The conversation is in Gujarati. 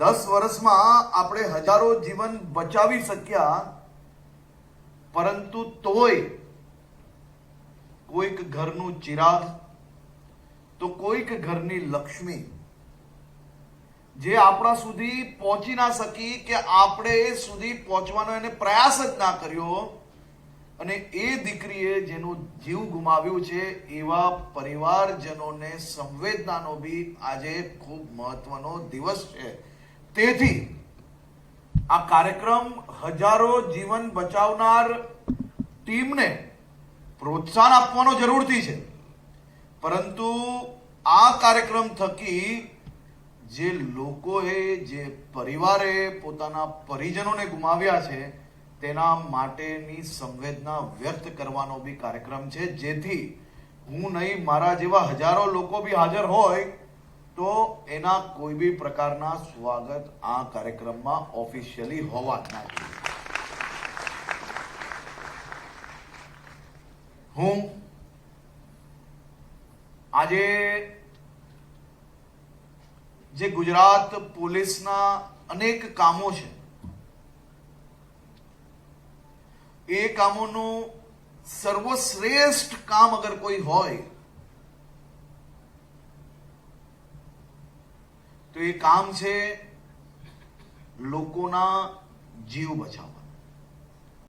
દસ વર્ષમાં આપણે હજારો જીવન બચાવી શક્યા, પરંતુ તોય કોઈક ઘરનું ચિરાગ, તો કોઈક ઘરની લક્ષ્મી, જે આપણા સુધી પહોંચી ના શકી કે આપણે એ સુધી પહોંચવાનો એને પ્રયાસ જ ના કર્યો, અને એ દીકરીએ જેનું જીવ ગુમાવ્યું છે, એવા પરિવારજનોને સંવેદનાનો બી આજે ખૂબ મહત્વનો દિવસ છે. તેથી આ કાર્યક્રમ હજારો જીવન બચાવનાર ટીમને પ્રોત્સાહન આપવાનો જરૂરથી છે. પરંતુ આ કાર્યક્રમ થકી જે લોકોએ, જે પરિવારે પોતાના પરિજનોને ગુમાવ્યા છે, તેના માટેની સંવેદના વ્યક્ત કરવાનો બી કાર્યક્રમ છે. જેથી હું નહીં, મારા જેવા હજારો લોકો બી હાજર હોય તો એના કોઈ બી પ્રકારના સ્વાગત આ કાર્યક્રમમાં ઓફિશિયલી હોવા ના હું આજે જે ગુજરાત પોલીસના અનેક કામો છે, એ કામોનું સર્વશ્રેષ્ઠ કામ અગર કોઈ હોય તો એ કામ છે લોકોના જીવ બચાવવા.